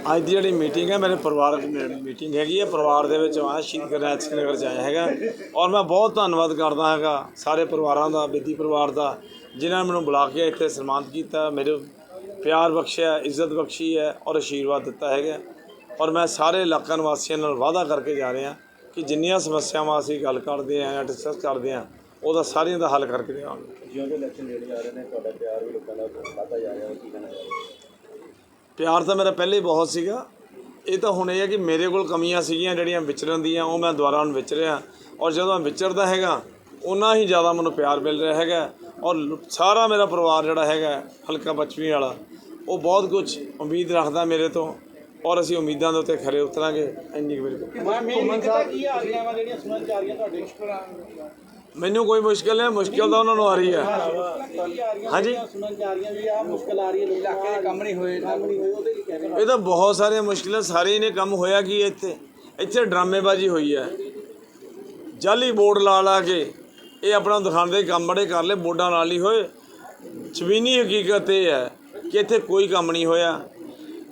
ਅੱਜ ਦੀ ਜਿਹੜੀ ਮੀਟਿੰਗ ਹੈ, ਮੇਰੇ ਪਰਿਵਾਰਕ ਮੀਟਿੰਗ ਹੈਗੀ ਹੈ। ਪਰਿਵਾਰ ਦੇ ਵਿੱਚ ਆਇਆ ਸ਼ਹੀਦ ਕਰਨੈਲ ਸਿੰਘ ਨਗਰ ਚ ਆਇਆ ਹੈਗਾ। ਔਰ ਮੈਂ ਬਹੁਤ ਧੰਨਵਾਦ ਕਰਦਾ ਹੈਗਾ ਸਾਰੇ ਪਰਿਵਾਰਾਂ ਦਾ ਬੇਦੀ ਪਰਿਵਾਰ ਦਾ, ਜਿਨ੍ਹਾਂ ਨੇ ਮੈਨੂੰ ਬੁਲਾ ਕੇ ਇੱਥੇ ਸਨਮਾਨਿਤ ਕੀਤਾ। ਮੇਰੇ ਪਿਆਰ ਬਖਸ਼ਿਆ, ਇੱਜ਼ਤ ਬਖਸ਼ੀ ਹੈ ਔਰ ਆਸ਼ੀਰਵਾਦ ਦਿੱਤਾ ਹੈਗਾ। ਔਰ ਮੈਂ ਸਾਰੇ ਇਲਾਕਾ ਨਿਵਾਸੀਆਂ ਨਾਲ ਵਾਅਦਾ ਕਰਕੇ ਜਾ ਰਿਹਾ ਕਿ ਜਿੰਨੀਆਂ ਸਮੱਸਿਆਵਾਂ ਅਸੀਂ ਗੱਲ ਕਰਦੇ ਆਂ ਜਾਂ ਡਿਸਕਸ ਕਰਦੇ ਆਂ ਉਹਦਾ ਸਾਰੀਆਂ ਦਾ ਹੱਲ ਕਰਕੇ ਦੇਵਾਂਗੇ। ਜਿਉਂ ਜਿਉਂ ਇਲੈਕਸ਼ਨ ਨੇੜੇ ਆ ਰਹੇ ਨੇ, ਤੁਹਾਡਾ ਪਿਆਰ ਵੀ ਲੋਕਾਂ ਦਾ ਵੱਧਦਾ ਜਾ ਰਿਹਾ ਹੈ, ਕੀ ਕਹਿਣਾ ਚਾਹੁੰਦੇ ਪਿਆਰ ਤਾਂ ਮੇਰਾ ਪਹਿਲੇ ਬਹੁਤ ਸੀਗਾ। ਇਹ ਤਾਂ ਹੁਣ ਇਹ ਹੈ ਕਿ ਮੇਰੇ ਕੋਲ ਕਮੀਆਂ ਸੀਗੀਆਂ ਜਿਹੜੀਆਂ ਵਿਚਰਨ ਦੀਆਂ, ਉਹ ਮੈਂ ਦੁਬਾਰਾ ਹੁਣ ਵਿਚਰਿਆ ਔਰ ਜਦੋਂ ਮੈਂ ਵਿਚਰਦਾ ਹੈਗਾ ਉਨਾ ਹੀ ਜ਼ਿਆਦਾ ਮੈਨੂੰ ਪਿਆਰ ਮਿਲ ਰਿਹਾ ਹੈਗਾ। ਔਰ ਸਾਰਾ ਮੇਰਾ ਪਰਿਵਾਰ ਜਿਹੜਾ ਹੈਗਾ, ਹਲਕਾ ਪੱਛਮੀ ਵਾਲਾ, ਉਹ ਬਹੁਤ ਕੁਝ ਉਮੀਦ ਰੱਖਦਾ ਮੇਰੇ ਤੋਂ। ਔਰ ਅਸੀਂ ਉਮੀਦਾਂ ਦੇ ਉੱਤੇ ਖਰੇ ਉਤਰਾਂਗੇ, ਇੰਨੀ ਕੁ ਮੇਰੀ ਘੁੰਮਣ ਸਾਹਿਬ ਕੀ ਆ? ਰਹੀਆਂ ਵਾ ਜਿਹੜੀਆਂ ਸੁਣਨ ਚ ਆ ਰਹੀਆਂ ਤੁਹਾਡੇ। ਮੈਨੂੰ ਕੋਈ ਮੁਸ਼ਕਿਲ ਨਹੀਂ ਮੁਸ਼ਕਿਲ ਤਾਂ ਉਹਨਾਂ ਨੂੰ ਆ ਰਹੀ ਹੈ। ਹਾਂਜੀ? ਸੁਣਨ ਚ ਆ ਰਹੀਆਂ ਵੀ ਆ ਮੁਸ਼ਕਲ ਆ ਰਹੀ ਹੈ ਇਲਾਕੇ ਦੇ ਕੰਮ ਨਹੀਂ ਹੋਏ ਕੰਮ ਨਹੀਂ ਹੋਏ ਉਹਦੇ ਲਈ ਕਹਿ ਇਹ ਤਾਂ ਬਹੁਤ ਸਾਰੀਆਂ ਮੁਸ਼ਕਿਲਾਂ ਸਾਰੇ ਨੇ ਕੰਮ ਹੋਇਆ ਕੀ ਹੈ ਇੱਥੇ? ਇੱਥੇ ਡਰਾਮੇਬਾਜ਼ੀ ਹੋਈ ਹੈ। ਜਾਲੀ ਬੋਰਡ ਲਾ ਲਾ ਕੇ ਇਹ ਆਪਣਾ ਦਿਖਾਉਣ ਦੇ ਕੰਮ ਬੜੇ ਕਰ ਲਏ ਬੋਰਡਾਂ ਨਾਲ ਨਹੀਂ ਹੋਏ। ਜ਼ਮੀਨੀ ਹਕੀਕਤ ਇਹ ਹੈ ਕਿ ਇੱਥੇ ਕੋਈ ਕੰਮ ਨਹੀਂ ਹੋਇਆ।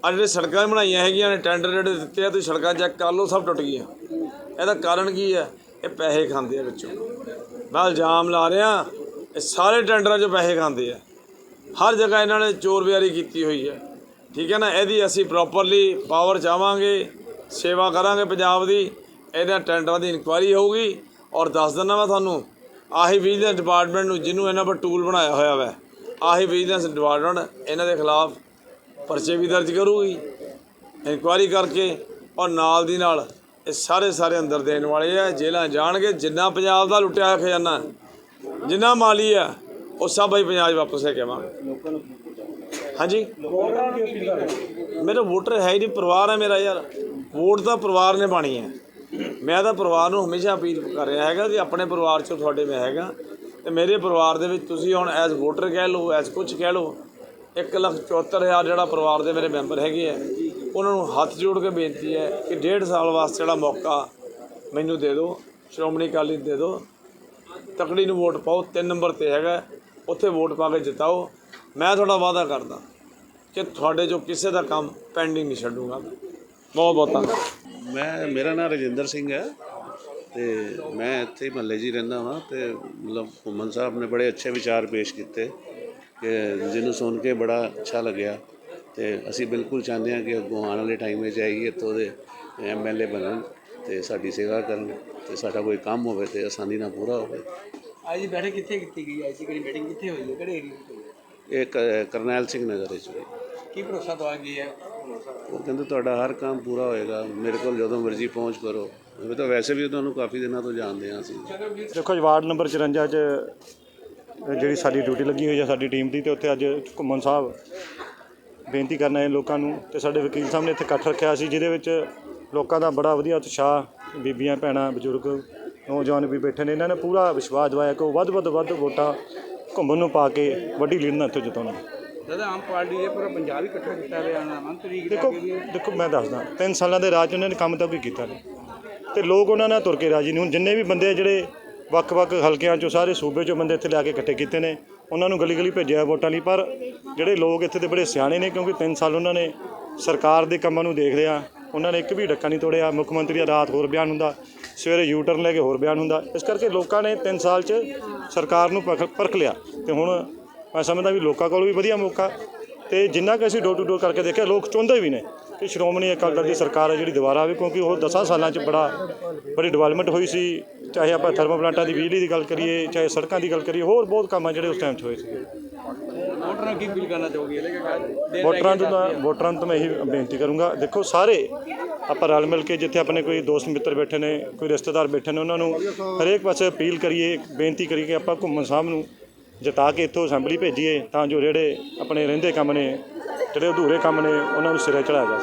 ਆ ਜਿਹੜੇ ਸੜਕਾਂ ਬਣਾਈਆਂ ਹੈਗੀਆਂ ਨੇ ਟੈਂਡਰ ਜਿਹੜੇ ਦਿੱਤੇ ਆ ਤੁਸੀਂ ਸੜਕਾਂ ਚੈੱਕ ਕਰ ਲਓ ਸਭ ਟੁੱਟ ਗਈਆਂ। ਇਹਦਾ ਕਾਰਨ ਕੀ ਹੈ? ਇਹ ਪੈਸੇ ਖਾਂਦੇ ਆ ਵਿੱਚੋਂ। ਮੈਂ ਇਲਜ਼ਾਮ ਲਾ ਰਿਹਾ, ਇਹ ਸਾਰੇ ਟੈਂਡਰਾਂ 'ਚੋਂ ਪੈਸੇ ਖਾਂਦੇ ਆ। ਹਰ ਜਗ੍ਹਾ ਇਹਨਾਂ ਨੇ ਚੋਰ ਬਿਆਰੀ ਕੀਤੀ ਹੋਈ ਹੈ ਠੀਕ ਹੈ ਨਾ? ਇਹਦੀ ਅਸੀਂ ਪ੍ਰੋਪਰਲੀ ਪਾਵਰ ਚਾਹਾਂਗੇ, ਸੇਵਾ ਕਰਾਂਗੇ ਪੰਜਾਬ ਦੀ। ਇਹਦੇ ਟੈਂਡਰਾਂ ਦੀ ਇਨਕੁਆਇਰੀ ਹੋਊਗੀ ਔਰ ਦੱਸ ਦਿੰਦਾ ਮੈਂ ਤੁਹਾਨੂੰ, ਆਹੀ ਵਿਜੀਲੈਂਸ ਡਿਪਾਰਟਮੈਂਟ ਨੂੰ ਜਿਹਨੂੰ ਇਹਨਾਂ ਪਰ ਟੂਲ ਬਣਾਇਆ ਹੋਇਆ ਵੈ, ਆਹੀ ਵਿਜੀਲੈਂਸ ਡਿਪਾਰਟਮੈਂਟ ਇਹਨਾਂ ਦੇ ਖਿਲਾਫ ਪਰਚੇ ਵੀ ਦਰਜ ਕਰੂਗੀ ਇਨਕੁਆਇਰੀ ਕਰਕੇ ਔਰ ਨਾਲ ਦੀ ਨਾਲ ਇਹ ਸਾਰੇ ਸਾਰੇ ਅੰਦਰ ਦੇਣ ਵਾਲੇ ਆ, ਜੇਲ੍ਹਾਂ ਜਾਣਗੇ, ਜਿੰਨਾ ਪੰਜਾਬ ਦਾ ਲੁੱਟਿਆ ਖਜ਼ਾਨਾ, ਜਿੰਨਾ ਮਾਲੀ ਆ, ਉਹ ਸਭ ਹੀ ਪੰਜਾਬ 'ਚ ਵਾਪਸ ਲੈ ਕੇ ਆਵਾਂਗੇ। ਹਾਂਜੀ? ਲੋਕਾਂ ਮੇਰਾ ਵੋਟਰ ਹੈ ਹੀ ਨਹੀਂ, ਪਰਿਵਾਰ ਹੈ ਮੇਰਾ ਯਾਰ। ਵੋਟ ਤਾਂ ਪਰਿਵਾਰ ਨੇ ਪਾਣੀ ਹੈ। ਮੈਂ ਤਾਂ ਪਰਿਵਾਰ ਨੂੰ ਹਮੇਸ਼ਾ ਅਪੀਲ ਕਰ ਰਿਹਾ ਹੈਗਾ ਕਿ ਆਪਣੇ ਪਰਿਵਾਰ ਚੋਂ ਤੁਹਾਡੇ ਮੈਂ ਹੈਗਾ। ਤੇ ਮੇਰੇ ਪਰਿਵਾਰ ਦੇ ਵਿੱਚ ਤੁਸੀਂ ਹੁਣ ਐਜ਼ ਵੋਟਰ ਕਹਿ ਲਓ ਐਜ਼ ਕੁਝ ਕਹਿ ਲਓ, ਇੱਕ ਲੱਖ ਚੁਹੱਤਰ ਹਜ਼ਾਰ ਜਿਹੜਾ ਪਰਿਵਾਰ ਦੇ ਮੇਰੇ ਮੈਂਬਰ ਹੈਗੇ ਆ ਉਹਨਾਂ ਨੂੰ ਹੱਥ ਜੋੜ ਕੇ ਬੇਨਤੀ ਹੈ ਕਿ ਡੇਢ ਸਾਲ ਵਾਸਤੇ ਜਿਹੜਾ ਮੌਕਾ ਮੈਨੂੰ ਦੇ ਦਿਓ, ਸ਼੍ਰੋਮਣੀ ਅਕਾਲੀ ਦੇ ਦਿਓ। ਤਕੜੀ ਨੂੰ ਵੋਟ ਪਾਓ, ਤਿੰਨ ਨੰਬਰ ਤੇ ਹੈਗਾ। ਉੱਥੇ ਵੋਟ ਪਾ ਕੇ ਜਿਤਾਓ। ਮੈਂ ਤੁਹਾਡਾ ਵਾਅਦਾ ਕਰਦਾ ਕਿ ਤੁਹਾਡੇ ਜੋ ਕਿਸੇ ਦਾ ਕੰਮ ਪੈਂਡਿੰਗ ਨਹੀਂ ਛੱਡੂਗਾ। ਬਹੁਤ ਬਹੁਤ ਧੰਨਵਾਦ। ਮੈਂ, ਮੇਰਾ ਨਾਮ ਰਜਿੰਦਰ ਸਿੰਘ ਹੈ ਤੇ ਮੈਂ ਇੱਥੇ ਹੀ ਮਹੱਲੇ ਜੀ ਰਹਿੰਦਾ ਹਾਂ ਤੇ ਮਤਲਬ ਘੁੰਮਣ ਸਾਹਿਬ ਨੇ ਬੜੇ ਅੱਛੇ ਵਿਚਾਰ ਪੇਸ਼ ਕੀਤੇ ਕਿ ਜਿਹਨੂੰ ਸੁਣ ਕੇ ਬੜਾ ਅੱਛਾ ਲੱਗਿਆ। ਤੇ ਅਸੀਂ ਬਿਲਕੁਲ ਚਾਹੁੰਦੇ ਹਾਂ ਕਿ ਅੱਗੋਂ ਆਉਣ ਵਾਲੇ ਟਾਈਮ ਵਿੱਚ ਆਈਏ ਇੱਥੋਂ ਦੇ ਐਮਐਲਏ ਬਣਨ ਤੇ ਸਾਡੀ ਸੇਵਾ ਕਰਨ ਤੇ ਸਾਡਾ ਕੋਈ ਕੰਮ ਹੋਵੇ ਤੇ ਆਸਾਨੀ ਨਾਲ ਪੂਰਾ ਹੋਵੇ। ਅੱਜ ਬੈਠਕ ਕਿੱਥੇ ਕੀਤੀ ਗਈ? ਹੈ ਜੀ ਕਿਹੜੀ ਮੀਟਿੰਗ ਕਿੱਥੇ ਹੋਈ ਹੈ? ਕਿਹੜੇ ਏਰੀਆ ਵਿੱਚ ਹੋਈ ਹੈ? ਇਹ ਕ- ਕਰਨੈਲ ਸਿੰਘ ਨਗਰ ਵਿੱਚ ਹੋਈ। ਕੀ ਭਰੋਸਾ ਦਵਾਂਗੇ ਹੈ ਉਹ ਕਹਿੰਦੇ ਤੁਹਾਡਾ ਹਰ ਕੰਮ ਪੂਰਾ ਹੋਏਗਾ ਮੇਰੇ ਕੋਲ ਜਦੋਂ ਮਰਜ਼ੀ ਪਹੁੰਚ ਕਰੋ। ਮੈਂ ਤਾਂ ਵੈਸੇ ਵੀ ਤੁਹਾਨੂੰ ਕਾਫੀ ਦਿਨਾਂ ਤੋਂ ਜਾਣਦੇ ਹਾਂ ਅਸੀਂ। ਦੇਖੋ ਜੀ ਵਾਰਡ ਨੰਬਰ 54 'ਚ ਜਿਹੜੀ ਸਾਡੀ ਡਿਊਟੀ ਲੱਗੀ ਹੋਈ ਹੈ ਸਾਡੀ ਟੀਮ ਦੀ ਤੇ ਉੱਥੇ ਅੱਜ ਘੁੰਮਣ ਸਾਹਿਬ ਬੇਨਤੀ ਕਰਨਾ ਹੈ ਲੋਕਾਂ ਨੂੰ ਤੇ ਸਾਡੇ ਵਕੀਲ ਸਾਹਿਬ ਨੇ ਇੱਥੇ ਇਕੱਠ ਰੱਖਿਆ ਸੀ ਜਿਹਦੇ ਵਿੱਚ ਲੋਕਾਂ ਦਾ ਬੜਾ ਵਧੀਆ ਉਤਸ਼ਾਹ ਬੀਬੀਆਂ ਭੈਣਾਂ ਬਜ਼ੁਰਗ ਨੌਜਵਾਨ ਵੀ ਬੈਠੇ ਨੇ। ਇਹਨਾਂ ਨੇ ਪੂਰਾ ਵਿਸ਼ਵਾਸ ਦਿਵਾਇਆ ਕਿ ਉਹ ਵੱਧ ਵੱਧ ਵੱਧ ਵੋਟਾਂ ਘੁੰਮਣ ਨੂੰ ਪਾ ਕੇ ਵੱਡੀ ਲੀਡ ਨਾਲ ਇੱਥੇ ਜਿਤਾਉਣਗੇ ਦਾਦਾ ਆਮ ਪਾਰਟੀ ਦੇ ਪੂਰਾ ਪੰਜਾਬ ਹੀ ਇਕੱਠਾ ਕੀਤਾ ਰਿਹਾ ਨਾ ਮੰਤਰੀ ਦੇਖੋ ਦੇਖੋ ਮੈਂ ਦੱਸਦਾ ਤਿੰਨ ਸਾਲਾਂ ਦੇ ਰਾਜ 'ਚ ਉਹਨਾਂ ਨੇ ਕੰਮ ਤਾਂ ਕੋਈ ਕੀਤਾ ਨਹੀਂ। ਤੇ ਲੋਕ ਉਹਨਾਂ ਨਾਲ ਤੁਰ ਕੇ ਰਾਜੀ ਨਹੀਂ। ਹੁਣ ਜਿੰਨੇ ਵੀ ਬੰਦੇ ਜਿਹੜੇ ਵੱਖ-ਵੱਖ ਹਲਕਿਆਂ 'ਚੋਂ ਸਾਰੇ ਸੂਬੇ 'ਚੋਂ ਬੰਦੇ ਇੱਥੇ ਲਿਆ ਕੇ ਇਕੱਠੇ ਕੀਤੇ ਨੇ ਉਹਨਾਂ ਨੂੰ ਗਲੀ-ਗਲੀ ਭੇਜਿਆ ਵੋਟਾਂ ਲਈ, ਪਰ ਜਿਹੜੇ ਲੋਕ ਇੱਥੇ ਦੇ ਬੜੇ ਸਿਆਣੇ ਨੇ, ਕਿਉਂਕਿ ਤਿੰਨ ਸਾਲ ਉਹਨਾਂ ਨੇ ਸਰਕਾਰ ਦੇ ਕੰਮਾਂ ਨੂੰ ਦੇਖ ਲਿਆ ਉਹਨਾਂ ਨੇ ਇੱਕ ਵੀ ਡੱਕਾ ਨਹੀਂ ਤੋੜਿਆ। ਮੁੱਖ ਮੰਤਰੀ ਦਾ ਰਾਤ ਹੋਰ ਬਿਆਨ ਹੁੰਦਾ, ਸਵੇਰੇ ਯੂ ਟਰਨ ਲੈ ਕੇ ਹੋਰ ਬਿਆਨ ਹੁੰਦਾ। ਇਸ ਕਰਕੇ ਲੋਕਾਂ ਨੇ ਤਿੰਨ ਸਾਲ 'ਚ ਸਰਕਾਰ ਨੂੰ ਪਰਖ ਪਰਖ ਲਿਆ। ਤੇ ਹੁਣ ਮੈਂ ਸਮਝਦਾ ਵੀ ਲੋਕਾਂ ਕੋਲ ਵੀ ਵਧੀਆ ਮੌਕਾ। ਤੇ ਜਿੰਨਾ ਕਿ ਅਸੀਂ ਡੋਰ ਟੂ ਡੋਰ ਕਰਕੇ ਦੇਖਿਆ, ਲੋਕ ਚਾਹੁੰਦੇ ਵੀ ਨੇ ਕਿ ਸ਼੍ਰੋਮਣੀ ਅਕਾਲੀ ਦਲ ਦੀ ਸਰਕਾਰ ਹੈ ਜਿਹੜੀ ਦੁਬਾਰਾ ਆਵੇ, ਕਿਉਂਕਿ ਉਹ 10 ਸਾਲਾਂ 'ਚ ਬੜਾ, ਬੜੀ ਡਿਵੈਲਪਮੈਂਟ ਹੋਈ ਸੀ। ਚਾਹੇ ਆਪਾਂ ਥਰਮਲ ਪਲਾਂਟਾਂ ਦੀ ਬਿਜਲੀ ਦੀ ਗੱਲ ਕਰੀਏ ਚਾਹੇ ਸੜਕਾਂ ਦੀ ਗੱਲ ਕਰੀਏ ਹੋਰ ਬਹੁਤ ਕੰਮ ਆ ਜਿਹੜੇ ਉਸ ਟਾਈਮ 'ਚ ਹੋਏ ਸੀ ਵੋਟਰਾਂ ਕੀ ਅਪੀਲ ਕਰਨਾ ਚਾਹੋਗੇ? ਵੋਟਰਾਂ ਨੂੰ ਤਾਂ ਵੋਟਰਾਂ ਨੂੰ ਤਾਂ ਮੈਂ ਇਹੀ ਬੇਨਤੀ ਕਰੂੰਗਾ। ਦੇਖੋ ਸਾਰੇ ਆਪਾਂ ਰਲ ਮਿਲ ਕੇ ਜਿੱਥੇ ਆਪਣੇ ਕੋਈ ਦੋਸਤ ਮਿੱਤਰ ਬੈਠੇ ਨੇ ਕੋਈ ਰਿਸ਼ਤੇਦਾਰ ਬੈਠੇ ਨੇ ਉਹਨਾਂ ਨੂੰ ਹਰੇਕ ਪਾਸੇ ਅਪੀਲ ਕਰੀਏ ਬੇਨਤੀ ਕਰੀਏ ਕਿ ਆਪਾਂ ਘੁੰਮਣ ਸਾਹਿਬ ਨੂੰ ਜਿਤਾ ਕੇ ਇੱਥੋਂ ਅਸੈਂਬਲੀ ਭੇਜੀਏ ਤਾਂ ਜੋ ਜਿਹੜੇ ਆਪਣੇ ਰਹਿੰਦੇ ਕੰਮ ਨੇ ਜਿਹੜੇ ਅਧੂਰੇ ਕੰਮ ਨੇ ਉਹਨਾਂ ਨੂੰ ਸਿਰੇ ਚੜਾਇਆ ਜਾ